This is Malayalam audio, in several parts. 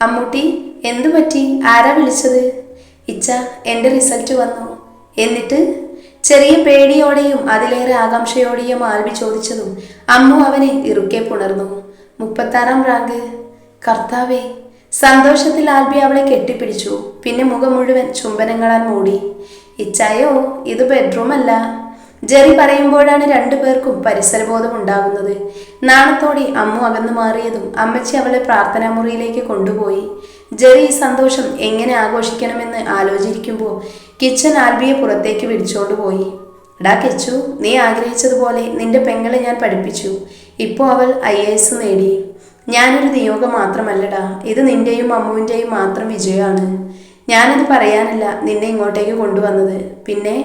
അമ്മൂട്ടി എന്തു പറ്റി? ആരാ വിളിച്ചത്? ഇച്ച എന്റെ റിസൾട്ട് വന്നു. എന്നിട്ട് ചെറിയ പേടിയോടെയും അതിലേറെ ആകാംക്ഷയോടെയും ആൽബി ചോദിച്ചതും അമ്മു അവനെ ഇറുക്കെ പുണർന്നു. മുപ്പത്താറാം റാങ്ക്. കർത്താവേ. സന്തോഷത്തിൽ ആൽബി അവളെ കെട്ടിപ്പിടിച്ചു. പിന്നെ മുഖം മുഴുവൻ ചുംബനങ്ങളാൽ മൂടി. ഇച്ചായോ ഇത് ബെഡ്റൂം അല്ല ജെറി പറയുമ്പോഴാണ് രണ്ടു പേർക്കും പരിസരബോധം ഉണ്ടാകുന്നത് നാണത്തോടെ അമ്മു അകന്നു മാറിയതും അമ്മച്ചി അവളെ പ്രാർത്ഥനാ മുറിയിലേക്ക് കൊണ്ടുപോയി. ജെറി ഈ സന്തോഷം എങ്ങനെ ആഘോഷിക്കണമെന്ന് ആലോചിക്കുമ്പോൾ കിച്ചൻ ആൽബിയെ പുറത്തേക്ക് വിളിച്ചോണ്ട് പോയി. ഡാ കെച്ചു നീ ആഗ്രഹിച്ചതുപോലെ നിന്റെ പെങ്ങളെ ഞാൻ പഠിപ്പിച്ചു. ഇപ്പോൾ അവൾ ഐ എ എസ് നേടി. ഞാനൊരു നിയോഗം മാത്രമല്ലടാ ഇത് നിന്റെയും അമ്മുവിന്റെയും മാത്രം വിജയമാണ്. ഞാനത് പറയാനല്ല നിന്നെ ഇങ്ങോട്ടേക്ക് കൊണ്ടുവന്നത്. പിന്നെ?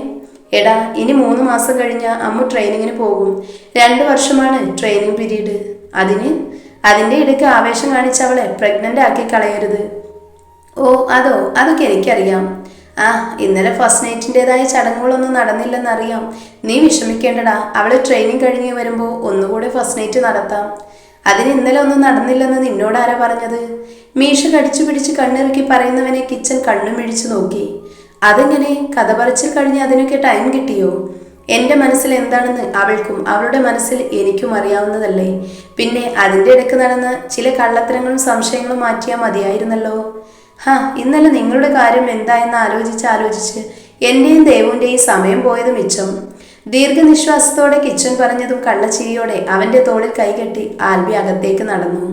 എടാ ഇനി മൂന്ന് മാസം കഴിഞ്ഞ അമ്മ ട്രെയിനിങ്ങിന് പോകും. രണ്ട് വർഷമാണ് ട്രെയിനിങ് പീരീഡ്. അതിന് അതിന്റെ ഇടയ്ക്ക് ആവേശം കാണിച്ച് അവളെ പ്രഗ്നന്റ് ആക്കി കളയരുത്. ഓ അതോ? അതൊക്കെ എനിക്കറിയാം. ആ ഇന്നലെ ഫസ്റ്റ് നൈറ്റിന്റെതായ ചടങ്ങുകളൊന്നും നടന്നില്ലെന്നറിയാം. നീ വിഷമിക്കേണ്ടടാ. അവളെ ട്രെയിനിങ് കഴിഞ്ഞ് വരുമ്പോൾ ഒന്നുകൂടെ ഫസ്റ്റ് നൈറ്റ് നടത്താം. അതിന് ഇന്നലെ ഒന്നും നടന്നില്ലെന്ന് നിന്നോട് ആരാ പറഞ്ഞത്? മീശ കടിച്ചു പിടിച്ച് കണ്ണിറുക്കി പറയുന്നവനെ കിച്ചൻ കണ്ണുമിഴിച്ചു നോക്കി. അതെങ്ങനെ? കഥ പറച്ചിൽ കഴിഞ്ഞ് അതിനൊക്കെ ടൈം കിട്ടിയോ? എന്റെ മനസ്സിൽ എന്താണെന്ന് അവൾക്കും അവളുടെ മനസ്സിൽ എനിക്കും അറിയാവുന്നതല്ലേ. പിന്നെ അതിന്റെ ഇടയ്ക്ക് നടന്ന ചില കള്ളത്തരങ്ങളും സംശയങ്ങളും മാറ്റിയാൽ മതിയായിരുന്നല്ലോ. ഹാ ഇന്നലെ നിങ്ങളുടെ കാര്യം എന്തായെന്ന് ആലോചിച്ച് ആലോചിച്ച് എന്റെയും ദേവുവിന്റെയും സമയം പോയത് മിച്ചം. ദീർഘനിശ്വാസത്തോടെ കിച്ചൻ പറഞ്ഞതും കള്ളച്ചിരിയോടെ അവന്റെ തോളിൽ കൈകെട്ടി ആൽബി അകത്തേക്ക് നടന്നു.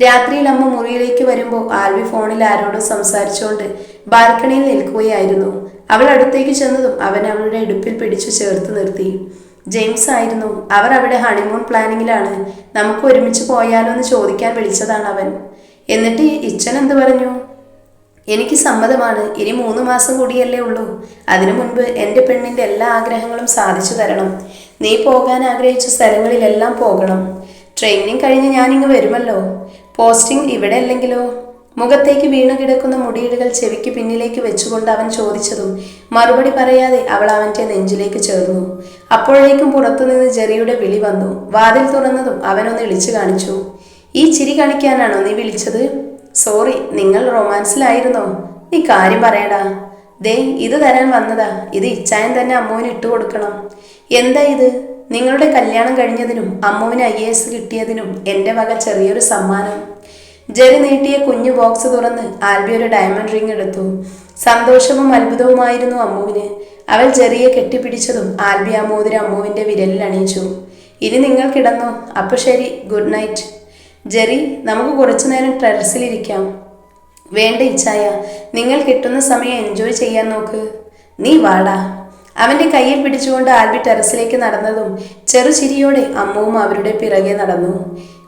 രാത്രിയിൽ അമ്മ മുറിയിലേക്ക് വരുമ്പോൾ ആൽബി ഫോണിൽ ആരോടോ സംസാരിച്ചുകൊണ്ട് ബാൽക്കണിയിൽ നിൽക്കുകയായിരുന്നു. അവൾ അടുത്തേക്ക് ചെന്നതും അവൻ അവളുടെ ഇടുപ്പിൽ പിടിച്ചു ചേർത്ത് നിർത്തി. ജെയിംസ് ആയിരുന്നു അവർ അവിടെ ഹണിമൂൺ പ്ലാനിങ്ങിലാണ്. നമുക്ക് ഒരുമിച്ച് പോയാലോ എന്ന് ചോദിക്കാൻ വിളിച്ചതാണ് അവൻ. എന്നിട്ട് ഇച്ഛൻ എന്ത് പറഞ്ഞു? എനിക്ക് സമ്മതമാണ് ഇനി മൂന്ന് മാസം കൂടിയല്ലേ ഉള്ളൂ. അതിനു മുൻപ് എന്റെ പെണ്ണിന്റെ എല്ലാ ആഗ്രഹങ്ങളും സാധിച്ചു തരണം. നീ പോകാൻ ആഗ്രഹിച്ച സ്ഥലങ്ങളിലെല്ലാം പോകണം. ട്രെയിനിങ് കഴിഞ്ഞ് ഞാനിങ്ങ് വരുമല്ലോ. പോസ്റ്റിംഗ് ഇവിടെ അല്ലെങ്കിലോ? മുഖത്തേക്ക് വീണു കിടക്കുന്ന മുടിയിടുകൾ ചെവിക്ക് പിന്നിലേക്ക് വെച്ചുകൊണ്ട് അവൻ ചോദിച്ചതും മറുപടി പറയാതെ അവൾ അവന്റെ നെഞ്ചിലേക്ക് ചേർന്നു. അപ്പോഴേക്കും പുറത്തുനിന്ന് ജെറിയുടെ വിളി വന്നു. വാതിൽ തുറന്നതും അവനൊന്ന് ഇളിച്ചു കാണിച്ചു. ഈ ചിരി കാണിക്കാനാണോ നീ വിളിച്ചത്? സോറി നിങ്ങൾ റൊമാൻസിലായിരുന്നോ? നീ കാര്യം പറയടാ. ദേ ഇത് തരാൻ വന്നതാ. ഇത് ഇച്ചായൻ തന്നെ അമ്മുവിന് ഇട്ടു കൊടുക്കണം. എന്താ ഇത്? നിങ്ങളുടെ കല്യാണം കഴിഞ്ഞതിനും അമ്മുവിന് ഐ എസ് കിട്ടിയതിനും എന്റെ വക ചെറിയൊരു സമ്മാനം. ജെറി നീട്ടിയ കുഞ്ഞു ബോക്സ് തുറന്ന് ആൽബി ഒരു ഡയമണ്ട് റിംഗ് എടുത്തു. സന്തോഷവും അത്ഭുതവുമായിരുന്നു അമ്മുവിന്. അവൾ ജെറിയെ കെട്ടിപ്പിടിച്ചതും ആൽബി ആ മോതിരം അമ്മുവിന്റെ വിരലിൽ അണിയിച്ചു. ഇനി നിങ്ങൾ കിടന്നോ. അപ്പോൾ ശരി. Good night. ജെറി നമുക്ക് കുറച്ചു നേരം ടെറസിലിരിക്കാം വേണ്ട ഇച്ഛായ നിങ്ങൾ കിട്ടുന്ന സമയം എൻജോയ് ചെയ്യാൻ നോക്ക്. നീ വാടാ. അവന്റെ കയ്യിൽ പിടിച്ചുകൊണ്ട് ആൽബി ടെറസിലേക്ക് നടന്നതും ചെറുചിരിയോടെ അമ്മവും അവരുടെ പിറകെ നടന്നു.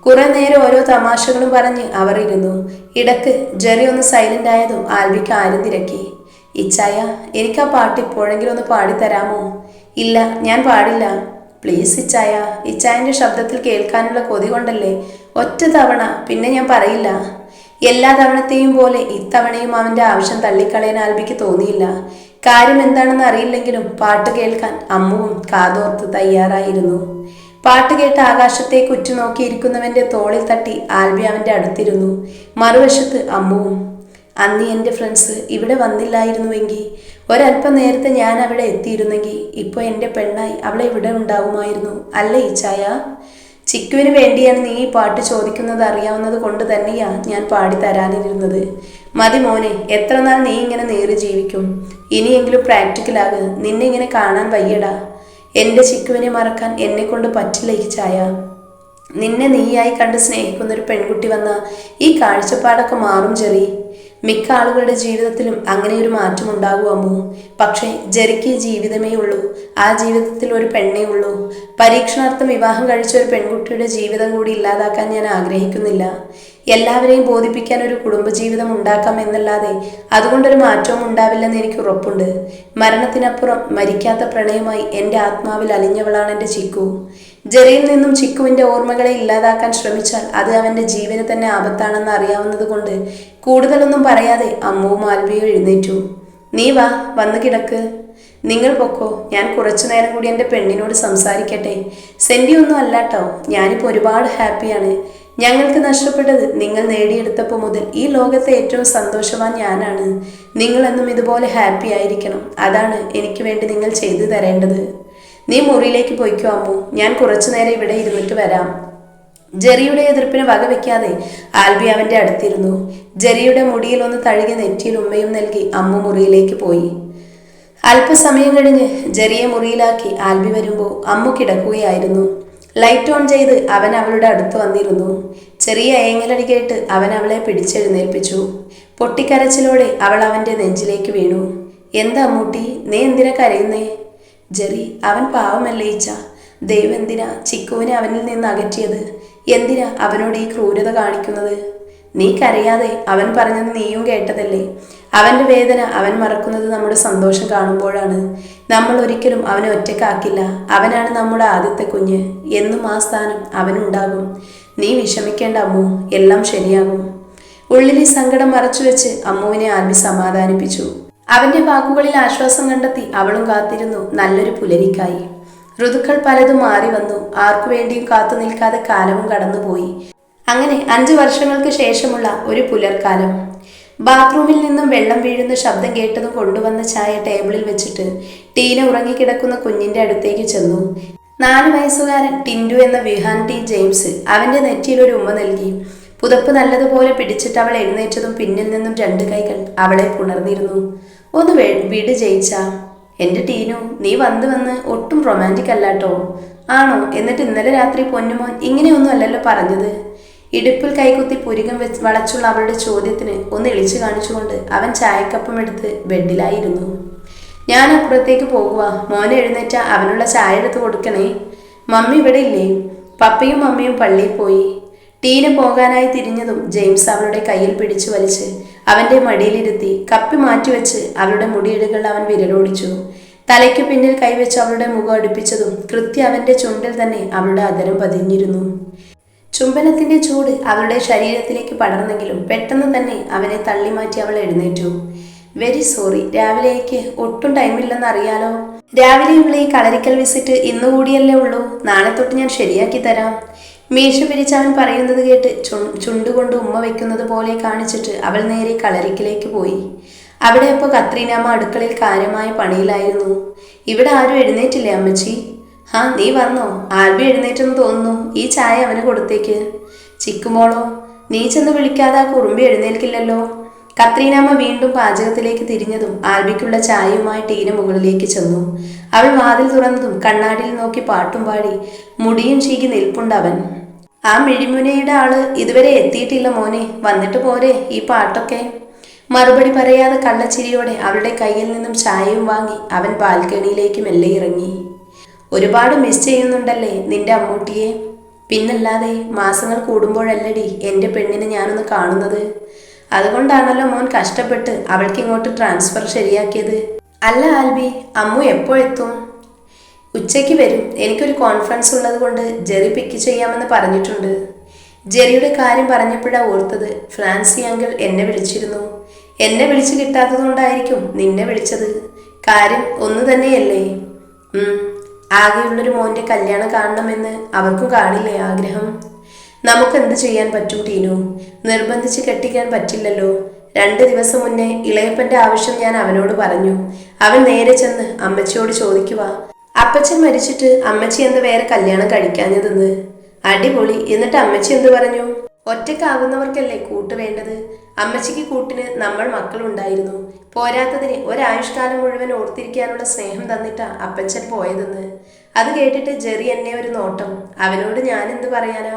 കുറെ നേരം ഓരോ തമാശകളും പറഞ്ഞ് അവർ ഇരുന്നു. ഇടയ്ക്ക് ജെറി ഒന്ന് സൈലന്റ് ആയതും ആൽബിക്ക് ആരും തിരക്കി. ഇച്ചായ എനിക്ക് ആ പാട്ട് ഇപ്പോഴെങ്കിലും ഒന്ന് പാടിത്തരാമോ? ഇല്ല ഞാൻ പാടില്ല. പ്ലീസ് ഇച്ചായ ഇച്ചായന്റെ ശബ്ദത്തിൽ കേൾക്കാനുള്ള കൊതി കൊണ്ടല്ലേ ഒറ്റ തവണ പിന്നെ ഞാൻ പറയില്ല. എല്ലാ തവണത്തെയും പോലെ ഇത്തവണയും അവന്റെ ആവശ്യം തള്ളിക്കളയാൻ ആൽബിക്ക് തോന്നിയില്ല. കാര്യം എന്താണെന്ന് അറിയില്ലെങ്കിലും പാട്ട് കേൾക്കാൻ അമ്മുവും കാതോർത്ത് തയ്യാറായിരുന്നു. പാട്ട് കേട്ട് ആകാശത്തേക്ക് ഉറ്റുനോക്കിയിരിക്കുന്നവന്റെ തോളിൽ തട്ടി ആൽബി അവന്റെ അടുത്തിരുന്നു. മറുവശത്ത് അമ്മുവും അന്ന് എന്റെ ഫ്രണ്ട്സ് ഇവിടെ വന്നില്ലായിരുന്നുവെങ്കിൽ ഒരല്പം നേരത്തെ ഞാൻ അവിടെ എത്തിയിരുന്നെങ്കിൽ ഇപ്പോൾ എന്റെ പെണ്ണായി അവളെ ഇവിടെ ഉണ്ടാവുമായിരുന്നു. അല്ലേ ഇച്ചായ ചിക്കുവിന് വേണ്ടിയാണ് നീ ഈ പാട്ട് ചോദിക്കുന്നത് അറിയാവുന്നത് കൊണ്ട് തന്നെയാ ഞാൻ പാടി തരാനിരുന്നത്. മതി മോനെ എത്ര നാൾ നീ ഇങ്ങനെ നേറി ജീവിക്കും? ഇനിയെങ്കിലും പ്രാക്ടിക്കലാക് നിന്നെ ഇങ്ങനെ കാണാൻ വയ്യടാ. എന്റെ ചിക്കുവിനെ മറക്കാൻ എന്നെ കൊണ്ട് പറ്റില്ല ഈ ചായ നിന്നെ നീയായി കണ്ട് സ്നേഹിക്കുന്ന ഒരു പെൺകുട്ടി വന്ന ഈ കാഴ്ചപ്പാടൊക്കെ മാറും ജെറി. മിക്ക ആളുകളുടെ ജീവിതത്തിലും അങ്ങനെ ഒരു മാറ്റം ഉണ്ടാകുമോ പക്ഷേ ജെറിക്ക് ജീവിതമേ ഉള്ളൂ. ആ ജീവിതത്തിൽ ഒരു പെണ്ണേ ഉള്ളൂ. പരീക്ഷണാർത്ഥം വിവാഹം കഴിച്ച ഒരു പെൺകുട്ടിയുടെ ജീവിതം കൂടി ഇല്ലാതാക്കാൻ ഞാൻ ആഗ്രഹിക്കുന്നില്ല. എല്ലാവരെയും ബോധിപ്പിക്കാൻ ഒരു കുടുംബജീവിതം ഉണ്ടാക്കാം എന്നല്ലാതെ അതുകൊണ്ടൊരു മാറ്റവും ഉണ്ടാവില്ലെന്ന് എനിക്ക് ഉറപ്പുണ്ട്. മരണത്തിനപ്പുറം മരിക്കാത്ത പ്രണയമായി എന്റെ ആത്മാവിൽ അലിഞ്ഞവളാണ് എന്റെ ചിക്കു. ജെറിയിൽ നിന്നും ചിക്കുവിന്റെ ഓർമ്മകളെ ഇല്ലാതാക്കാൻ ശ്രമിച്ചാൽ അത് അവന്റെ ജീവന് തന്നെ ആപത്താണെന്ന് അറിയാവുന്നതുകൊണ്ട് കൂടുതലൊന്നും പറയാതെ അമ്മുവും ആൽബിയും എഴുന്നേറ്റു. നീ വാ വന്നു കിടക്ക്. നിങ്ങൾ പൊക്കോ. ഞാൻ കുറച്ചു നേരം കൂടി എന്റെ പെണ്ണിനോട് സംസാരിക്കട്ടെ. സെൻഡി ഒന്നും അല്ലാട്ടോ. ഞാനിപ്പോൾ ഒരുപാട് ഹാപ്പിയാണ്. ഞങ്ങൾക്ക് നഷ്ടപ്പെട്ടത് നിങ്ങൾ നേടിയെടുത്തപ്പോൾ മുതൽ ഈ ലോകത്തെ ഏറ്റവും സന്തോഷവാൻ ഞാനാണ്. നിങ്ങളെന്നും ഇതുപോലെ ഹാപ്പി ആയിരിക്കണം. അതാണ് എനിക്ക് വേണ്ടി നിങ്ങൾ ചെയ്തു തരേണ്ടത്. നീ മുറിയിലേക്ക് പോയിക്കോ അമ്മു. ഞാൻ കുറച്ചു നേരം ഇവിടെ ഇരുന്നിട്ട് വരാം. ജെറിയുടെ എതിർപ്പിന് വകവെക്കാതെ ആൽബി അവന്റെ അടുത്തിരുന്നു. ജെറിയുടെ മുടിയിൽ ഒന്ന് തഴുകി നെറ്റിയിൽ ഉമ്മയും നൽകി അമ്മു മുറിയിലേക്ക് പോയി. അല്പസമയം കഴിഞ്ഞ് ജെറിയെ മുറിയിലാക്കി ആൽബി വരുമ്പോൾ അമ്മു കിടക്കുകയായിരുന്നു. ലൈറ്റ് ഓൺ ചെയ്ത് അവൻ അവളുടെ അടുത്ത് വന്നിരുന്നു. ചെറിയ ഏങ്ങലടി കേട്ട് അവൻ അവളെ പിടിച്ചെഴുന്നേൽപ്പിച്ചു. പൊട്ടിക്കരച്ചിലോടെ അവൾ അവന്റെ നെഞ്ചിലേക്ക് വീണു. എന്താ അമ്മൂട്ടി? നീ എന്തിനാ കരയുന്നേ? ജെറി അവൻ പാവമല്ലേ ദൈവെന്തിനാ ചിക്കുവിനെ അവനിൽ നിന്ന് അകറ്റിയത്? എന്തിനാ അവനോട് ഈ ക്രൂരത കാണിക്കുന്നത്? നീ കരയാതെ അവൻ പറഞ്ഞത് നീയും കേട്ടതല്ലേ? അവന്റെ വേദന അവൻ മറക്കുന്നത് നമ്മുടെ സന്തോഷം കാണുമ്പോഴാണ്. നമ്മൾ ഒരിക്കലും അവനെ ഒറ്റക്കാക്കില്ല. അവനാണ് നമ്മുടെ ആദ്യത്തെ കുഞ്ഞ്. എന്നും ആ സ്ഥാനം അവനുണ്ടാകും. നീ വിഷമിക്കേണ്ട അമ്മു എല്ലാം ശരിയാകും. ഉള്ളിലെ സങ്കടം മറച്ചുവെച്ച് അമ്മുവിനെ ആൽബി സമാധാനിപ്പിച്ചു. അവന്റെ വാക്കുകളിൽ ആശ്വാസം കണ്ടെത്തി അവളും കാത്തിരുന്നു. നല്ലൊരു പുലരിക്കായി. ഋതുക്കൾ പലതും മാറി വന്നു. ആർക്കു വേണ്ടിയും കാത്തു നിൽക്കാതെ കാലവും കടന്നുപോയി. അങ്ങനെ അഞ്ചു വർഷങ്ങൾക്ക് ശേഷമുള്ള ഒരു പുലർക്കാലം. ബാത്റൂമിൽ നിന്നും വെള്ളം വീഴുന്ന ശബ്ദം കേട്ടതും കൊണ്ടുവന്ന ചായ ടേബിളിൽ വെച്ചിട്ട് ടീന ഉറങ്ങിക്കിടക്കുന്ന കുഞ്ഞിന്റെ അടുത്തേക്ക് ചെന്നു. നാല് വയസ്സുകാരൻ ടിൻഡു എന്ന വിഹാൻ ടി ജെയിംസ് അവന്റെ നെറ്റിയിൽ ഒരു ഉമ്മ നൽകി. പുതപ്പ് നല്ലതുപോലെ പിടിച്ചിട്ട് അവൾ എഴുന്നേറ്റതും പിന്നിൽ നിന്നും രണ്ട് കൈകൾ അവളെ പുണർന്നിരുന്നു. ഒന്ന് വീട് ജയിച്ച. എന്റെ ടീനു നീ വന്ന് വന്ന് ഒട്ടും റൊമാന്റിക് അല്ലാട്ടോ. ആണോ? എന്നിട്ട് ഇന്നലെ രാത്രി പൊന്നുമോൻ ഇങ്ങനെയൊന്നും അല്ലല്ലോ പറഞ്ഞത്? ഇടുപ്പിൽ കൈകുത്തി പുരികം വെച്ച് വളച്ചുള്ള അവളുടെ ചോദ്യത്തിന് ഒന്ന് ഇളിച്ചു കാണിച്ചുകൊണ്ട് അവൻ ചായക്കപ്പം എടുത്ത് ബെഡിലായിരുന്നു. ഞാൻ അപ്പുറത്തേക്ക് പോകുക മോനെ എഴുന്നേറ്റ. അവനുള്ള ചായ എടുത്ത് കൊടുക്കണേ. മമ്മി ഇവിടെ ഇല്ലേ? പപ്പയും മമ്മിയും പള്ളിയിൽ പോയി. ടീന പോകാനായി തിരിഞ്ഞതും ജെയിംസ് അവളുടെ കയ്യിൽ പിടിച്ചു വലിച്ച് അവന്റെ മടിയിലിരുത്തി കപ്പി മാറ്റിവെച്ച് അവളുടെ മുടിയിടുകൾ അവൻ വിരലോടിച്ചു. തലയ്ക്ക് പിന്നിൽ കൈവച്ച് അവളുടെ മുഖം അടുപ്പിച്ചതും കൃത്യ അവന്റെ ചുണ്ടിൽ തന്നെ അവളുടെ അതരം പതിഞ്ഞിരുന്നു. ചുംബനത്തിന്റെ ചൂട് അവളുടെ ശരീരത്തിലേക്ക് പടർന്നെങ്കിലും പെട്ടെന്ന് തന്നെ അവനെ തള്ളി മാറ്റി അവൾ എഴുന്നേറ്റു. വെരി സോറി രാവിലേക്ക് ഒട്ടും ടൈമില്ലെന്ന് അറിയാലോ രാവിലെയുള്ള ഈ കളരിക്കൽ വിസിറ്റ് ഇന്നുകൂടിയല്ലേ ഉള്ളൂ. നാളെ തൊട്ട് ഞാൻ ശരിയാക്കി തരാം. മീശ പിരിച്ചവൻ പറയുന്നത് കേട്ട് ചുണ്ടുകൊണ്ട് ഉമ്മ വെക്കുന്നത് പോലെ കാണിച്ചിട്ട് അവൾ നേരെ കളരിക്കിലേക്ക് പോയി. അവിടെ അപ്പോൾ കത്രീനാമ്മ അടുക്കളയിൽ കാര്യമായ പണിയിലായിരുന്നു. ഇവിടെ ആരും എഴുന്നേറ്റില്ലേ അമ്മച്ചി? ആ നീ വന്നോ? ആൽബി എഴുന്നേറ്റെന്ന് തോന്നുന്നു. ഈ ചായ അവന് കൊടുത്തേക്ക്. ചിക്കുമോളോ നീ ചെന്ന് വിളിക്കാതെ ആ കുറുമ്പി എഴുന്നേൽക്കില്ലല്ലോ. കത്രീനാമ്മ വീണ്ടും പാചകത്തിലേക്ക് തിരിഞ്ഞതും ആൽബിക്കുള്ള ചായയുമായി ടീന മുകളിലേക്ക് ചെന്നു. അവൾ വാതിൽ തുറന്നതും കണ്ണാടിയിൽ നോക്കി പാട്ടും പാടി മുടിയും ചീകി നിൽപ്പുണ്ടവൻ ആ മിഴിമുനയുടെ ആൾ ഇതുവരെ എത്തിയിട്ടില്ല മോനെ വന്നിട്ട് പോരെ ഈ പാട്ടൊക്കെ. മറുപടി പറയാതെ കള്ളച്ചിരിയോടെ അവളുടെ കയ്യിൽ നിന്നും ചായയും വാങ്ങി അവൻ ബാൽക്കണിയിലേക്ക് മെല്ലെ ഇറങ്ങി. ഒരുപാട് മിസ് ചെയ്യുന്നുണ്ടല്ലേ നിന്റെ അമ്മൂട്ടിയെ. പിന്നല്ലാതെ മാസങ്ങൾ കൂടുമ്പോഴല്ലടി എന്റെ പെണ്ണിനെ ഞാനൊന്ന് കാണുന്നത്. അതുകൊണ്ടാണല്ലോ മോൻ കഷ്ടപ്പെട്ട് അവൾക്ക് ഇങ്ങോട്ട് ട്രാൻസ്ഫർ ശരിയാക്കിയത്. അല്ല ആൽബി അമ്മു എപ്പോഴെത്തും ഉച്ചയ്ക്ക് വരും. എനിക്കൊരു കോൺഫറൻസ് ഉള്ളത് കൊണ്ട് ജെറി പിക്ക് ചെയ്യാമെന്ന് പറഞ്ഞിട്ടുണ്ട്. ജെറിയുടെ കാര്യം പറഞ്ഞപ്പോഴാണ് ഓർത്തത് ഫ്രാൻസി അങ്കിൾ എന്നെ വിളിച്ചിരുന്നു. എന്നെ വിളിച്ചു കിട്ടാത്തതുകൊണ്ടായിരിക്കും നിന്നെ വിളിച്ചത്. കാര്യം ഒന്ന് തന്നെയല്ലേ. ആകെയുള്ളൊരു മോന്റെ കല്യാണം കാണണമെന്ന് അവർക്കും കാണില്ലേ ആഗ്രഹം? നമുക്ക് എന്ത് ചെയ്യാൻ പറ്റും ടീനു? നിർബന്ധിച്ച് കെട്ടിക്കാൻ പറ്റില്ലല്ലോ. രണ്ട് ദിവസം മുന്നേ ഇളയപ്പന്റെ ആവശ്യം ഞാൻ അവനോട് പറഞ്ഞു. അവൻ നേരെ ചെന്ന് അമ്മച്ചിയോട് ചോദിക്കുക അപ്പച്ചൻ മരിച്ചിട്ട് അമ്മച്ചി എന്ന് വേറെ കല്യാണം കഴിക്കാഞ്ഞതെന്ന്? അടിപൊളി. എന്നിട്ട് അമ്മച്ചി എന്ത് പറഞ്ഞു? ഒറ്റക്കാകുന്നവർക്കല്ലേ കൂട്ട് വേണ്ടത്? അമ്മച്ചിക്ക് കൂട്ടിന് നമ്മൾ മക്കളുണ്ടായിരുന്നു. പോരാത്തതിന് ഒരായുഷ്കാലം മുഴുവൻ ഓർത്തിരിക്കാനുള്ള സ്നേഹം തന്നിട്ടാ അപ്പച്ചൻ പോയതെന്ന്. അത് കേട്ടിട്ട് ജെറി എന്നെ ഒരു നോട്ടം. അവനോട് ഞാൻ എന്ത് പറയാനാ?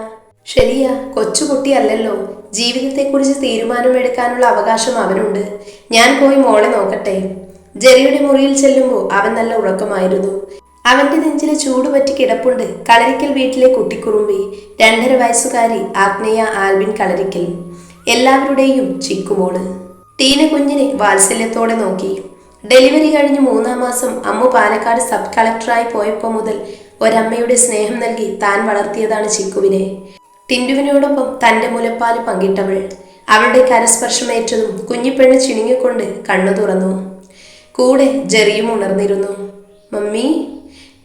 ശരിയാ കൊച്ചുകുട്ടിയല്ലല്ലോ. ജീവിതത്തെക്കുറിച്ച് തീരുമാനമെടുക്കാനുള്ള അവകാശം അവനുണ്ട്. ഞാൻ പോയി മോളെ നോക്കട്ടെ. ജെറിയുടെ മുറിയിൽ ചെല്ലുമ്പോൾ അവൻ നല്ല ഉറക്കമായിരുന്നു. അവന്റെ നെഞ്ചിലെ ചൂട് പറ്റി കിടപ്പുണ്ട് കളരിക്കൽ വീട്ടിലെ കുട്ടിക്കുറുമ്പി. രണ്ടര വയസ്സുകാരി ആഗ്നേയ ആൽബിൻ കളരിക്കൽ. എല്ലാവരുടെയും ചിക്കുമോൾ. ടീന കുഞ്ഞിനെ വാത്സല്യത്തോടെ നോക്കി. ഡെലിവറി കഴിഞ്ഞ് മൂന്നാം മാസം അമ്മ പാലക്കാട് സബ് കളക്ടറായി പോയപ്പോൾ മുതൽ ഒരമ്മയുടെ സ്നേഹം നൽകി താൻ വളർത്തിയതാണ് ചിക്കുവിനെ. ടിൻഡുവിനോടൊപ്പം തന്റെ മുലപ്പാൽ പങ്കിട്ടവൾ. അവളുടെ കരസ്പർശമേറ്റതും കുഞ്ഞിപ്പെണ്ണ് ചിണുങ്ങിക്കൊണ്ട് കണ്ണു തുറന്നു. കൂടെ ജെറിയും ഉണർന്നിരുന്നു. മമ്മി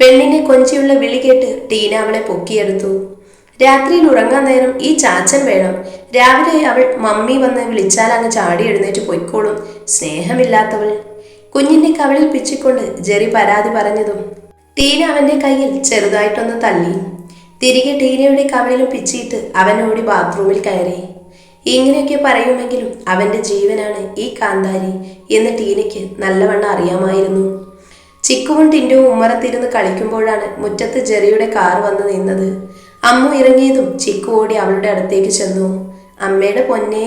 പെണ്ണിനെ കൊഞ്ചിയുള്ള വിളി കേട്ട് ടീന അവളെ പൊക്കിയെടുത്തു. രാത്രിയിൽ ഉറങ്ങാൻ നേരം ഈ ചാച്ചൻ വേണം. രാവിലെ അവൾ മമ്മി വന്ന് വിളിച്ചാൽ അങ്ങ് ചാടി എഴുന്നേറ്റ് പൊയ്ക്കോളും. സ്നേഹമില്ലാത്തവൾ. കുഞ്ഞിന്റെ കവളിൽ പിച്ചിക്കൊണ്ട് ജെറി പരാതി പറഞ്ഞതും ടീന അവന്റെ കയ്യിൽ ചെറുതായിട്ടൊന്ന് തള്ളി. തിരികെ ടീനയുടെ കവളിലും പിച്ചിയിട്ട് അവൻ ഓടി ബാത്റൂമിൽ കയറി. ഇങ്ങനെയൊക്കെ പറയുമെങ്കിലും അവന്റെ ജീവനാണ് ഈ കാന്താരി എന്ന് ടീനയ്ക്ക് നല്ലവണ്ണം അറിയാമായിരുന്നു. ചിക്കുവും ടിൻഡുവും ഉമ്മറത്തിരുന്ന് കളിക്കുമ്പോഴാണ് മുറ്റത്ത് ജെറിയുടെ കാർ വന്ന് നിന്നത്. അമ്മു ഇറങ്ങിയതും ചിക്കു ഓടി അവളുടെ അടുത്തേക്ക് ചെന്നു. അമ്മയുടെ പൊന്നെ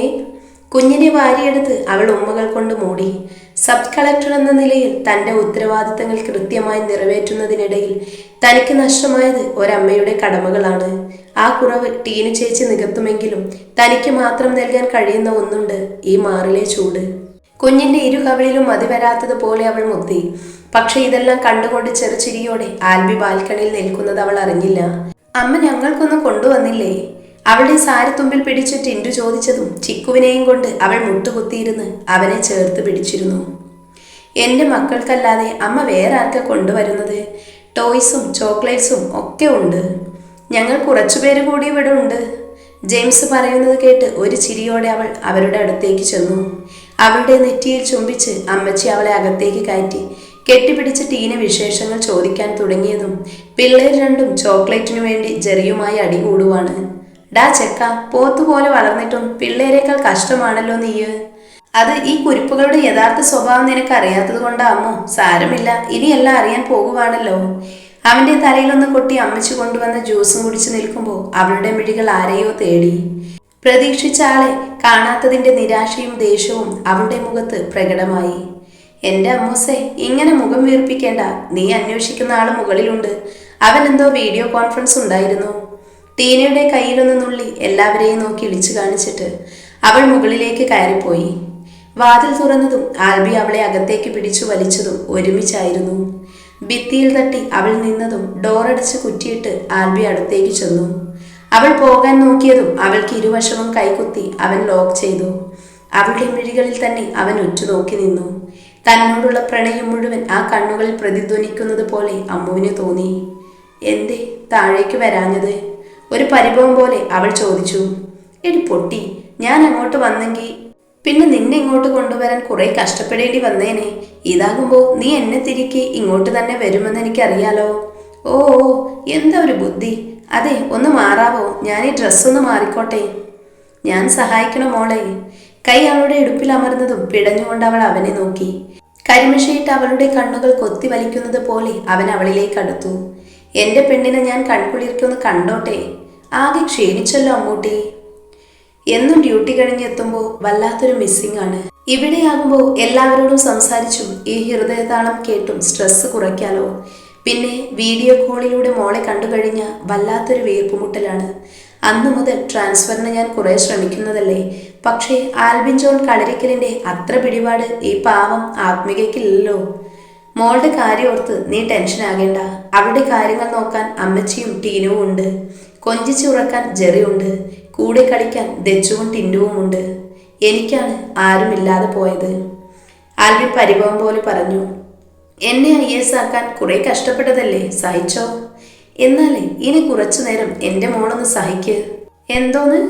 കുഞ്ഞിനെ വാരിയെടുത്ത് അവൾ ഉമ്മകൾ കൊണ്ട് മൂടി. സബ് കളക്ടർ എന്ന നിലയിൽ തന്റെ ഉത്തരവാദിത്തങ്ങൾ കൃത്യമായി നിറവേറ്റുന്നതിനിടയിൽ തനിക്ക് നഷ്ടമായത് ഒരമ്മയുടെ കടമകളാണ്. ആ കുറവ് ടീനു ചേച്ചി നികത്തുമെങ്കിലും തനിക്ക് മാത്രം നൽകാൻ കഴിയുന്ന ഒന്നുണ്ട് ഈ മാറിലെ ചൂട്. കുഞ്ഞിന്റെ ഇരു കവിളിലും മതി വരാത്തതുപോലെ അവൾ മുത്തി. പക്ഷെ ഇതെല്ലാം കണ്ടുകൊണ്ട് ചെറുചിരിയോടെ ആൽബി ബാൽക്കണിയിൽ നിൽക്കുന്നത് അവൾ അറിഞ്ഞില്ല. അമ്മ ഞങ്ങൾക്കൊന്നും കൊണ്ടുവന്നില്ലേ? അവളുടെ സാരിത്തുമ്പിൽ പിടിച്ച് ടിൻഡു ചോദിച്ചതും ചിക്കുവിനെയും കൊണ്ട് അവൾ മുട്ടുകുത്തിയിരുന്ന് അവനെ ചേർത്ത് പിടിച്ചിരുന്നു. എന്റെ മക്കൾക്കല്ലാതെ അമ്മ വേറെ ആർക്കാ കൊണ്ടുവരുന്നത്? ടോയ്സും ചോക്ലേറ്റ്സും ഒക്കെ ഉണ്ട്. ഞങ്ങൾ കുറച്ചുപേര് കൂടി ഇവിടെ ഉണ്ട്. ജെയിംസ് പറയുന്നത് കേട്ട് ഒരു ചിരിയോടെ അവൾ അവരുടെ അടുത്തേക്ക് ചെന്നു. അവളുടെ നെറ്റിയിൽ ചുംബിച്ച് അമ്മച്ചി അവളെ അകത്തേക്ക് കയറ്റി കെട്ടിപ്പിടിച്ച് ടീന വിശേഷങ്ങൾ ചോദിക്കാൻ തുടങ്ങിയതും പിള്ളേർ രണ്ടും ചോക്ലേറ്റിനു വേണ്ടി ജെറിയുമായി അടികൂടുവാണ് ഡാ ചെക്ക പോത്തുപോലെ വളർന്നിട്ടും പിള്ളേരെക്കാൾ കഷ്ടമാണല്ലോ നീയ്. അത് ഈ കുരിപ്പുകളുടെ യഥാർത്ഥ സ്വഭാവം നിനക്ക് അറിയാത്തത് കൊണ്ടാമോ സാരമില്ല ഇനിയെല്ലാം അറിയാൻ പോകുവാണല്ലോ. അവന്റെ തലയിലൊന്ന് കൊട്ടി അമ്മച്ചു കൊണ്ടുവന്ന ജ്യൂസും കുടിച്ചു നിൽക്കുമ്പോൾ അവളുടെ മിഴികൾ ആരെയോ തേടി. പ്രതീക്ഷിച്ച ആളെ കാണാത്തതിന്റെ നിരാശയും ദേഷ്യവും അവളുടെ മുഖത്ത് പ്രകടമായി. എന്റെ അമ്മൂസേ ഇങ്ങനെ മുഖം വീർപ്പിക്കേണ്ട. നീ അന്വേഷിക്കുന്ന ആൾ മുകളിലുണ്ട്. അവൻ എന്തോ വീഡിയോ കോൺഫറൻസ് ഉണ്ടായിരുന്നു. ടീനയുടെ കയ്യിലൊന്ന് നുള്ളി എല്ലാവരെയും നോക്കി ഇടിച്ചു കാണിച്ചിട്ട് അവൾ മുകളിലേക്ക് കയറിപ്പോയി. വാതിൽ തുറന്നതും ആൽബി അവളെ അകത്തേക്ക് പിടിച്ചു വലിച്ചതും ഒരുമിച്ചായിരുന്നു. ഭിത്തിയിൽ തട്ടി അവൾ നിന്നതും ഡോറടിച്ച് കുറ്റിയിട്ട് ആൽബി അടുത്തേക്ക് ചെന്നു. അവൾ പോകാൻ നോക്കിയതും അവൾക്ക് ഇരുവശവും കൈകുത്തി അവൻ ലോക്ക് ചെയ്തു. അവളുടെ മിഴികളിൽ തന്നെ അവൻ ഉറ്റുനോക്കി നിന്നു. തന്നോടുള്ള പ്രണയം മുഴുവൻ ആ കണ്ണുകളിൽ പ്രതിധ്വനിക്കുന്നത് പോലെ അമ്മുവിന് തോന്നി. എന്തേ താഴേക്ക് വരാഞ്ഞത്? ഒരു പരിഭവം പോലെ അവൾ ചോദിച്ചു എടി പൊട്ടി ഞാൻ അങ്ങോട്ട് വന്നെങ്കിൽ പിന്നെ നിന്നെ ഇങ്ങോട്ട് കൊണ്ടുവരാൻ കുറെ കഷ്ടപ്പെടേണ്ടി വന്നേനെ. ഇതാകുമ്പോൾ നീ എന്നെ തിരികെ ഇങ്ങോട്ട് തന്നെ വരുമെന്ന് എനിക്കറിയാലോ. ഓ എന്താ ഒരു ബുദ്ധി? അതെ ഒന്ന് മാറാവോ? ഞാൻ ഈ ഡ്രസ്സൊന്ന് മാറിക്കോട്ടെ. ഞാൻ സഹായിക്കണം മോളെ. കൈ അവളുടെ ഇടുപ്പിൽ അമർന്നതും പിടഞ്ഞുകൊണ്ട് അവൾ അവനെ നോക്കി. കരിമിഷയിട്ട് അവളുടെ കണ്ണുകൾ കൊത്തി വലിക്കുന്നത് പോലെ അവൻ അവളിലേക്ക് അടുത്തു. എന്റെ പെണ്ണിനെ ഞാൻ കൺകുളിർക്കൊന്ന് കണ്ടോട്ടെ? ആകെ ക്ഷീണിച്ചല്ലോ അമ്മൂട്ടി. എന്നും ഡ്യൂട്ടി കഴിഞ്ഞെത്തുമ്പോൾ വല്ലാത്തൊരു മിസ്സിംഗ് ആണ്. ഇവിടെയാകുമ്പോൾ എല്ലാവരോടും സംസാരിച്ചും ഈ ഹൃദയതാളം കേട്ടും സ്ട്രെസ് കുറയ്ക്കാലോ. പിന്നെ വീഡിയോ കോളിലൂടെ മോളെ കണ്ടു കഴിഞ്ഞ വല്ലാത്തൊരു വീർപ്പുമുട്ടലാണ്. അന്നു മുതൽ ട്രാൻസ്ഫറിന് ഞാൻ കുറെ ശ്രമിക്കുന്നതല്ലേ. പക്ഷേ ആൽബിൻ ജോൺ കളരിക്കലിന്റെ അത്ര പിടിപാട് ഈ പാവം ആത്മികയ്ക്കില്ലല്ലോ. മോളുടെ കാര്യം ഓർത്ത് നീ ടെൻഷൻ ആകേണ്ട. അവളുടെ കാര്യങ്ങൾ നോക്കാൻ അമ്മച്ചിയും ടീനുവും ഉണ്ട്. കൊഞ്ചിച്ചുറക്കാൻ ജെറിയുണ്ട് കൂടെ കളിക്കാൻ ദച്ചുവും ടിൻഡുവും ഉണ്ട്. എനിക്കാണ് ആരുമില്ലാതെ പോയത്. ആൽബി പരിഭവം പോലെ പറഞ്ഞു എന്നെ ഐ എസ് ആക്കാൻ കുറെ കഷ്ടപ്പെട്ടതല്ലേ? സഹിച്ചോ? എന്നാലേ ഇനി കുറച്ചു നേരം എന്റെ മോളൊന്ന് സഹിക്ക്. എന്തോന്ന്?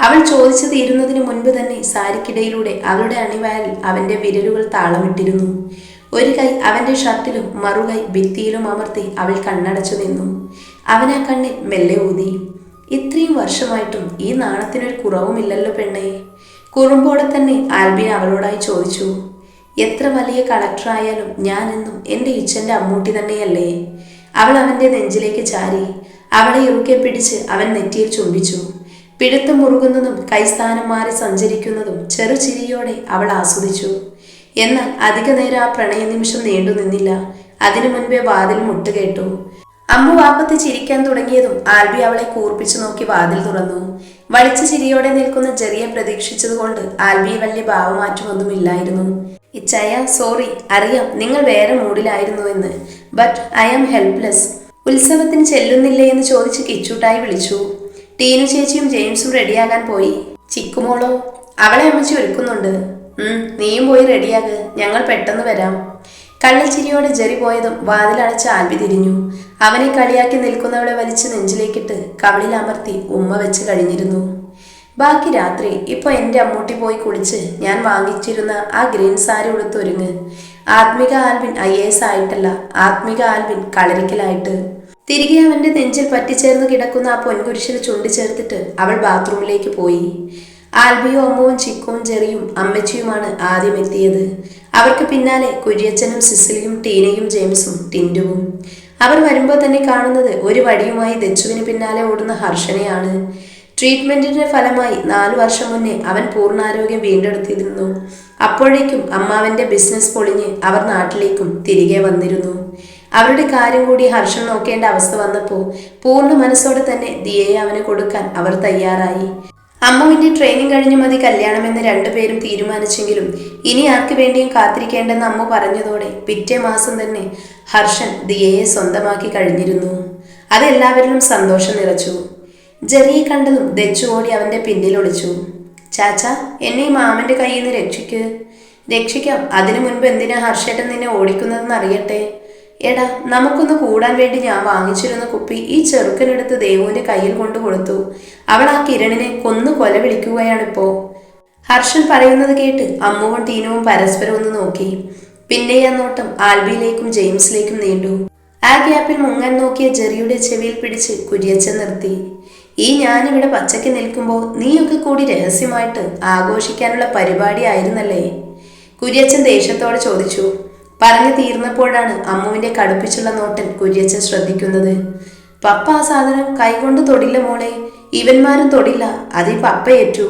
അവൾ ചോദിച്ചു തീരുന്നതിന് മുൻപ് തന്നെ സാരിക്കിടയിലൂടെ അവളുടെ അണിവയൽ അവന്റെ വിരലുകൾ താളമിട്ടിരുന്നു ഒരു കൈ അവന്റെ ഷർട്ടിലും മറുകൈ ഭിത്തിയിലും അമർത്തി അവൾ കണ്ണടച്ചു നിന്നു. അവൻ ആ കണ്ണിൽ മെല്ലെ ഊതി. ഇത്രയും വർഷമായിട്ടും ഈ നാണത്തിനൊരു കുറവുമില്ലല്ലോ പെണ്ണേ. കുറുമ്പോടെ തന്നെ ആൽബിൻ അവളോടായി ചോദിച്ചു എത്ര വലിയ കളക്ടറായാലും ഞാനെന്നും എന്റെ ഇച്ഛന്റെ അമ്മൂട്ടി തന്നെയല്ലേ? അവൾ അവന്റെ നെഞ്ചിലേക്ക് ചാരി അവളെ ഇറുക്കെ പിടിച്ച് അവൻ നെറ്റിയിൽ ചുംബിച്ചു. പിടുത്തം മുറുകുന്നതും കൈസ്ഥാനം മാറി സഞ്ചരിക്കുന്നതും ചെറുചിരിയോടെ അവൾ ആസ്വദിച്ചു. എന്നാൽ അധിക നേരം ആ പ്രണയ നിമിഷം നീണ്ടു നിന്നില്ല. അതിനു മുൻപേ വാതിൽ മുട്ടുകേട്ടു. അമ്മു വാപ്പത്ത് ചിരിക്കാൻ തുടങ്ങിയതും ആൽബി അവളെ കൂർപ്പിച്ചു നോക്കി വാതിൽ തുറന്നു. വളിച്ച ചിരിയോടെ നിൽക്കുന്ന ജെറിയെ പ്രതീക്ഷിച്ചതുകൊണ്ട് ആൽബി വലിയ ഭാവമാറ്റമൊന്നുമില്ലായിരുന്നു. ഇച്ചായ സോറി അറിയാം നിങ്ങൾ വേറെ മൂഡിലായിരുന്നു എന്ന് ബട്ട് ഐ ആം ഹെൽപ്ലെസ്. ഉത്സവത്തിന് ചെല്ലുന്നില്ലേ എന്ന് ചോദിച്ച് കിച്ചൂട്ടായി വിളിച്ചു. ടീനു ചേച്ചിയും ജെയിംസും റെഡിയാകാൻ പോയി. ചിക്കുമോളോ അവളെ അമ്മച്ചി ഒരുക്കുന്നുണ്ട്. നീയും പോയി റെഡിയാക് ഞങ്ങൾ പെട്ടെന്ന് വരാം. കള്ളച്ചിരിയോടെ ജെറി പോയതും വാതിലടച്ച് ആൽബി തിരിഞ്ഞു. അവനെ കളിയാക്കി നിൽക്കുന്നവളെ വലിച്ച് നെഞ്ചിലേക്കിട്ട് കവളിൽ അമർത്തി ഉമ്മ വെച്ച് കഴിഞ്ഞിരുന്നു. ബാക്കി രാത്രി ഇപ്പൊ എന്റെ അമ്മൂട്ടി പോയി കുളിച്ച് ഞാൻ വാങ്ങിച്ചിരുന്ന ആ ഗ്രീൻ സാരി ഉടുത്തൊരുങ്ങ് ആത്മിക ആൽവിൻ ഐ എസ് ആയിട്ടല്ല ആത്മിക ആൽവിൻ കളരിക്കലായിട്ട്. തിരികെ അവന്റെ നെഞ്ചിൽ പറ്റിച്ചേർന്ന് കിടക്കുന്ന ആ പൊൻകുരിശിൽ ചുണ്ടി ചേർത്തിട്ട് അവൾ ബാത്റൂമിലേക്ക് പോയി. ആൽബിയും അമ്മുവും ചിക്കുവും ജെറിയും അമ്മച്ചിയുമാണ് ആദ്യം എത്തിയത് അവർക്ക് പിന്നാലെ കുര്യച്ചനും സിസിലിയും ടീനയും ജെയിംസും ടിൻഡുവും. അവർ വരുമ്പോൾ തന്നെ കാണുന്നത് ഒരു വടിയുമായി ദച്ചുവിന് പിന്നാലെ ഓടുന്ന ഹർഷനെയാണ്. ട്രീറ്റ്മെന്റിന്റെ ഫലമായി നാലു വർഷം മുന്നേ അവൻ പൂർണാരോഗ്യം വീണ്ടെടുത്തിരുന്നു. അപ്പോഴേക്കും അമ്മാവന്റെ ബിസിനസ് പൊളിഞ്ഞ് അവർ നാട്ടിലേക്കും തിരികെ വന്നിരുന്നു. അവരുടെ കാര്യം കൂടി ഹർഷൻ നോക്കേണ്ട അവസ്ഥ വന്നപ്പോൾ പൂർണ മനസ്സോടെ തന്നെ ദിയയെ അവന് കൊടുക്കാൻ അവർ തയ്യാറായി. അമ്മുവിന്റെ ട്രെയിനിങ് കഴിഞ്ഞു മതി കല്യാണമെന്ന് രണ്ടുപേരും തീരുമാനിച്ചെങ്കിലും ഇനി ആർക്ക് വേണ്ടിയും കാത്തിരിക്കേണ്ടെന്ന് അമ്മു പറഞ്ഞതോടെ പിറ്റേ മാസം തന്നെ ഹർഷൻ ദിയയെ സ്വന്തമാക്കി കഴിഞ്ഞിരുന്നു. അതെല്ലാവരിലും സന്തോഷം നിറച്ചു. ജെറിയെ കണ്ടതും ദച്ചു ഓടി അവന്റെ പിന്നിൽ ഒളിച്ചു. ചാച്ച എന്നെ ഈ മാമന്റെ കയ്യിൽ നിന്ന് രക്ഷിക്ക്. രക്ഷിക്കാം. അതിനു മുൻപ് എന്തിനാ ഹർഷേട്ടൻ നിന്നെ ഓടിക്കുന്നതെന്ന് അറിയട്ടെ. എടാ നമുക്കൊന്ന് കൂടാൻ വേണ്ടി ഞാൻ വാങ്ങിച്ചിരുന്ന കുപ്പി ഈ ചെറുക്കനെടുത്ത് ദേവുവിന്റെ കയ്യിൽ കൊണ്ടു കൊടുത്തു അവൾ ആ കിരണിനെ കൊന്നു കൊല വിളിക്കുകയാണിപ്പോ. ഹർഷൻ പറയുന്നത് കേട്ട് അമ്മുവും ടീനുവും പരസ്പരം ഒന്ന് നോക്കി. പിന്നെ ആ നോട്ടം ആൽബിയിലേക്കും ജെയിംസിലേക്കും നീണ്ടു. ആ ഗ്യാപ്പിൽ മുങ്ങാൻ നോക്കിയ ജെറിയുടെ ചെവിയിൽ പിടിച്ച് കുര്യച്ചൻ നിർത്തി. ഈ ഞാനിവിടെ പച്ചയ്ക്ക് നിൽക്കുമ്പോൾ നീയൊക്കെ കൂടി രഹസ്യമായിട്ട് ആഘോഷിക്കാനുള്ള പരിപാടി ആയിരുന്നല്ലേ? കുര്യച്ചൻ ദേഷ്യത്തോടെ ചോദിച്ചു. പറഞ്ഞു തീർന്നപ്പോഴാണ് അമ്മുവിന്റെ കടുപ്പിച്ചുള്ള നോട്ടൻ കുര്യച്ചൻ ശ്രദ്ധിക്കുന്നത്. പപ്പ ആ സാധനം കൈകൊണ്ട് തൊടില്ല മോളെ. ഇവന്മാരും തൊടില്ല. അതിൽ പപ്പ ഏറ്റു.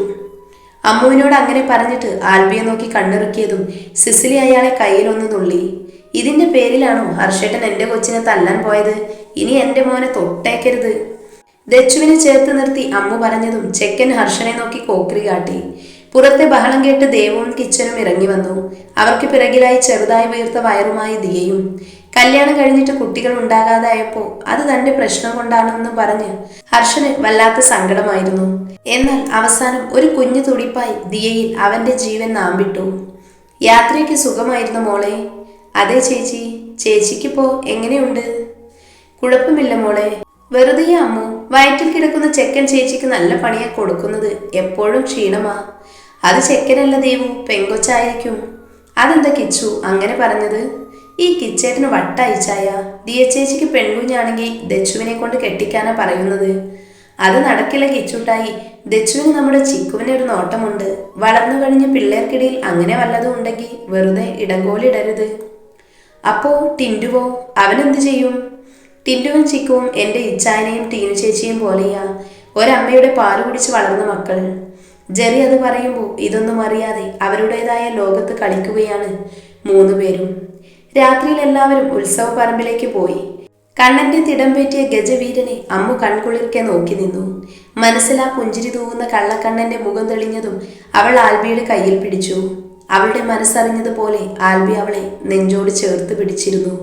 അമ്മുവിനോട് അങ്ങനെ പറഞ്ഞിട്ട് ആൽബിയെ നോക്കി കണ്ണിറുക്കിയതും സിസിലി അയാളെ കയ്യിലൊന്ന് തുള്ളി. ഇതിന്റെ പേരിലാണോ ഹർഷേട്ടൻ എന്റെ കൊച്ചിനെ തല്ലാൻ പോയത്? ഇനി എന്റെ മോനെ തൊട്ടേക്കരുത്. ദച്ചുവിനെ ചേർത്ത് നിർത്തി അമ്മു പറഞ്ഞതും ചെക്കൻ ഹർഷനെ നോക്കി കോക്രി കാട്ടി. പുറത്തെ ബഹളം കേട്ട് ദേവവും കിച്ചനും ഇറങ്ങി വന്നു. അവർക്ക് പിറകിലായി ചെറുതായി വീർത്ത വയറുമായി ദിയയും കല്യാണം കഴിഞ്ഞിട്ട് കുട്ടികൾ ഉണ്ടാകാതായപ്പോ അത് തന്റെ പ്രശ്നം കൊണ്ടാണെന്ന് പറഞ്ഞ് ഹർഷന് വല്ലാത്ത സങ്കടമായിരുന്നു. എന്നാൽ അവസാനം ഒരു കുഞ്ഞു തുടിപ്പായി ദിയയിൽ അവന്റെ ജീവൻ നാമ്പിട്ടു. യാത്രയ്ക്ക് സുഖമായിരുന്നു മോളെ. അതെ ചേച്ചി ചേച്ചിക്കിപ്പോ എങ്ങനെയുണ്ട്? കുഴപ്പമില്ല മോളെ. വെറുതെ അമ്മു. വയറ്റിൽ കിടക്കുന്ന ചെക്കൻ ചേച്ചിക്ക് നല്ല പണിയെ കൊടുക്കുന്നത്. എപ്പോഴും ക്ഷീണമാ. അത് ചെക്കനല്ല ദേവു പെങ്കൊച്ചായിരിക്കും. അതെന്താ കിച്ചു അങ്ങനെ പറഞ്ഞത്? ഈ കിച്ചേട്ടന് വട്ടയച്ചായ എച്ച് ചേച്ചിക്ക് പെൺകുഞ്ഞാണെങ്കിൽ ദച്ചുവിനെ കൊണ്ട് കെട്ടിക്കാനാ പറയുന്നത്. അത് നടക്കില്ല കിച്ചുട്ടായി ദച്ചുവിന് നമ്മുടെ ചിക്കുവിന് ഒരു നോട്ടമുണ്ട്. വളർന്നു കഴിഞ്ഞ പിള്ളേർക്കിടയിൽ അങ്ങനെ വല്ലതും ഉണ്ടെങ്കിൽ വെറുതെ ഇടങ്കോലിടരുത് അപ്പോ ടിൻഡുവോ അവനെന്ത് ചെയ്യും? ടിൻഡുവും ചിക്കുവും എന്റെ ഇച്ചായനെയും ടീനു ചേച്ചിയും പോലെയാ. ഒരമ്മയുടെ പാൽ കുടിച്ച് വളർന്ന മക്കൾ. ജെറി അത് പറയുമ്പോൾ ഇതൊന്നും അറിയാതെ അവരുടേതായ ലോകത്ത് കളിക്കുകയാണ് മൂന്നു പേരും. രാത്രിയിൽ എല്ലാവരും ഉത്സവ പറമ്പിലേക്ക് പോയി. കണ്ണന്റെ തിടം പേറ്റിയ ഗജവീരനെ അമ്മു കൺകുളിർക്കെ നോക്കി നിന്നു. മനസ്സിൽ ആ പുഞ്ചിരി തൂവുന്ന കള്ളക്കണ്ണന്റെ മുഖം തെളിഞ്ഞതും അവൾ ആൽബിയുടെ കയ്യിൽ പിടിച്ചു. അവളുടെ മനസ്സറിഞ്ഞതുപോലെ ആൽബി അവളെ നെഞ്ചോട് ചേർത്ത് പിടിച്ചിരുന്നു.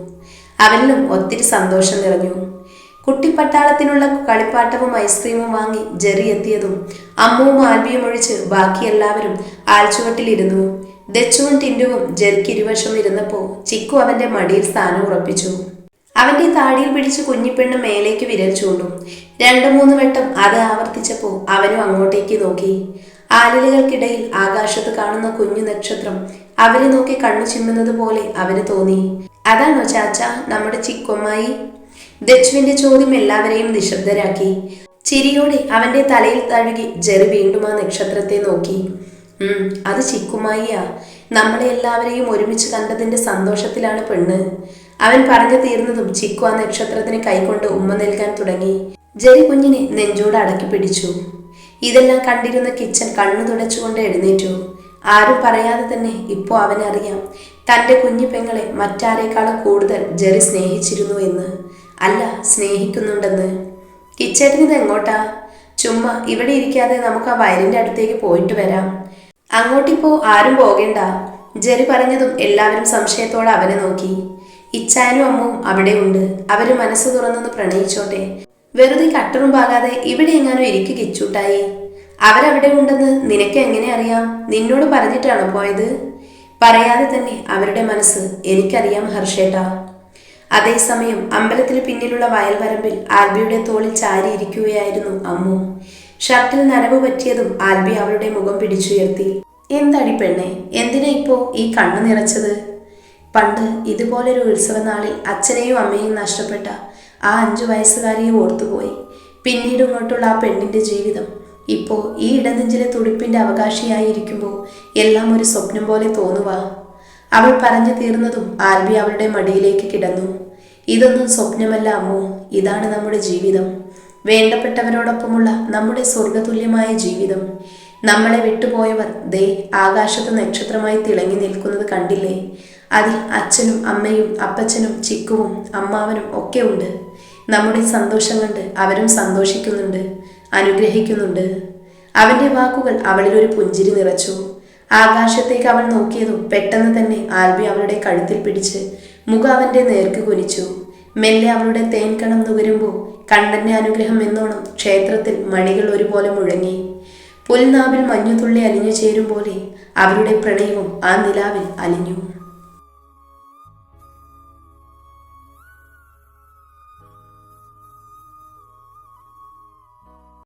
അവനിലും ഒത്തിരി സന്തോഷം നിറഞ്ഞു. കുട്ടിപ്പട്ടാളത്തിനുള്ള കളിപ്പാട്ടവും ഐസ്ക്രീമും വാങ്ങി ജെറി എത്തിയതും അമ്മുവും ആൽബിയും ഒഴിച്ച് ബാക്കി എല്ലാവരും ആൽച്ചുവട്ടിലിരുന്നു. ദച്ചുവും ടിൻഡുവും ജെറിക്ക് ഇരുവശം ഇരുന്നപ്പോ ചിക്കു അവന്റെ മടിയിൽ സ്ഥാനം ഉറപ്പിച്ചു. അവന്റെ താടിയിൽ പിടിച്ച് കുഞ്ഞിപ്പെണ്ണ് മേലേക്ക് വിരൽ ചൂണ്ടും. രണ്ടു മൂന്ന് വട്ടം അത് ആവർത്തിച്ചപ്പോ അവനും അങ്ങോട്ടേക്ക് നോക്കി. ആലിലകൾക്കിടയിൽ ആകാശത്ത് കാണുന്ന കുഞ്ഞു നക്ഷത്രം അവരെ നോക്കി കണ്ണു ചിമ്മുന്നത് പോലെ അവന് തോന്നി. അതാണോ ചാച്ച നമ്മുടെ ചിക്കൊമ്മായി? ദച്ചുവിന്റെ ചോദ്യം എല്ലാവരെയും നിശബ്ദരാക്കി. ചിരിയോടെ അവന്റെ തലയിൽ തഴുകി ജെറി വീണ്ടും ആ നക്ഷത്രത്തെ നോക്കി. ഉം അത് ചിക്കുമായിയാ. നമ്മളെ എല്ലാവരെയും ഒരുമിച്ച് കണ്ടതിന്റെ സന്തോഷത്തിലാണ് പെണ്ണ്. അവൻ പറഞ്ഞു തീർന്നതും ചിക്കു ആ നക്ഷത്രത്തിന് കൈകൊണ്ട് ഉമ്മ നൽകാൻ തുടങ്ങി. ജെറി കുഞ്ഞിനെ നെഞ്ചോട് അടക്കി പിടിച്ചു. ഇതെല്ലാം കണ്ടിരുന്ന കിച്ചൻ കണ്ണു തുടച്ചുകൊണ്ട് എഴുന്നേറ്റു. ആരും പറയാതെ തന്നെ ഇപ്പോൾ അവനറിയാം തന്റെ കുഞ്ഞു പെങ്ങളെ മറ്റാരേക്കാളും കൂടുതൽ ജെറി സ്നേഹിച്ചിരുന്നു എന്ന്. അല്ല സ്നേഹിക്കുന്നുണ്ടെന്ന്. കിച്ചേട്ടൻ ഇത് എങ്ങോട്ടാ? ചുമ്മാ ഇവിടെ ഇരിക്കാതെ നമുക്ക് ആ വയലിന്റെ അടുത്തേക്ക് പോയിട്ട് വരാം. അങ്ങോട്ടിപ്പോ ആരും പോകേണ്ട. ജെറി പറഞ്ഞതും എല്ലാവരും സംശയത്തോടെ അവനെ നോക്കി. ഇച്ചാനും അവിടെ ഉണ്ട്. അവർ മനസ്സ് തുറന്നൊന്ന് പ്രണയിച്ചോട്ടെ. വെറുതെ കട്ടറും പാകാതെ ഇവിടെ എങ്ങാനും ഇരിക്കു കിച്ചൂട്ടായി. അവരവിടെ ഉണ്ടെന്ന് നിനക്ക് എങ്ങനെ അറിയാം? നിന്നോട് പറഞ്ഞിട്ടാണോ പോയത്? പറയാതെ തന്നെ അവരുടെ മനസ്സ് എനിക്കറിയാം ഹർഷേട്ടാ. അതേസമയം അമ്പലത്തിന് പിന്നിലുള്ള വയൽവരമ്പിൽ ആൽബിയുടെ തോളിൽ ചാരിയിരിക്കുകയായിരുന്നു അമ്മു. ഷർട്ടിൽ നനവ് പറ്റിയതും ആൽബി അവളുടെ മുഖം പിടിച്ചുയർത്തി. എന്തടി പെണ്ണെ എന്തിനാ ഇപ്പോ ഈ കണ്ണു നിറച്ചത്? പണ്ട് ഇതുപോലൊരു ഉത്സവനാളിൽ അച്ഛനെയും അമ്മയെയും നഷ്ടപ്പെട്ട ആ അഞ്ചു വയസ്സുകാരിയെ ഓർത്തുപോയി. പിന്നീട് ഇങ്ങോട്ടുള്ള ആ പെണ്ണിന്റെ ജീവിതം ഇപ്പോ ഈ ഇടനെഞ്ചിലെ തുടിപ്പിന്റെ അവകാശിയായിരിക്കുമ്പോൾ എല്ലാം ഒരു സ്വപ്നം പോലെ തോന്നുവാ. അവൾ പറഞ്ഞു തീർന്നതും ആൽബി അവളുടെ മടിയിലേക്ക് കിടന്നു. ഇതൊന്നും സ്വപ്നമല്ല അമ്മു. ഇതാണ് നമ്മുടെ ജീവിതം. വേണ്ടപ്പെട്ടവരോടൊപ്പമുള്ള നമ്മുടെ സ്വർഗതുല്യമായ ജീവിതം. നമ്മളെ വിട്ടുപോയവർ ദേ ആകാശത്ത് നക്ഷത്രമായി തിളങ്ങി നിൽക്കുന്നത് കണ്ടില്ലേ? അതിൽ അച്ഛനും അമ്മയും അപ്പച്ചനും ചിക്കുവും അമ്മാവനും ഒക്കെ ഉണ്ട്. നമ്മുടെ സന്തോഷം കണ്ട് അവരും സന്തോഷിക്കുന്നുണ്ട് അനുഗ്രഹിക്കുന്നുണ്ട്. അവന്റെ വാക്കുകൾ അവളിൽ ഒരു പുഞ്ചിരി നിറച്ചു. ആകാശത്തേക്ക് അവൾ നോക്കിയതും പെട്ടെന്ന് തന്നെ ആൽബി അവളുടെ കഴുത്തിൽ പിടിച്ച് മുഖം അവന്റെ നേർക്ക് കുനിച്ചു. മെല്ലെ അവളുടെ തേൻകണം നുകരുമ്പോൾ കണ്ണന്റെ അനുഗ്രഹം എന്നോണം ക്ഷേത്രത്തിൽ മണികൾ ഒരുപോലെ മുഴങ്ങി. പുൽനാവിൽ മഞ്ഞുതുള്ളി അലിഞ്ഞു ചേരും പോലെ അവരുടെ പ്രണയവും ആ നിലാവിൽ അലിഞ്ഞു.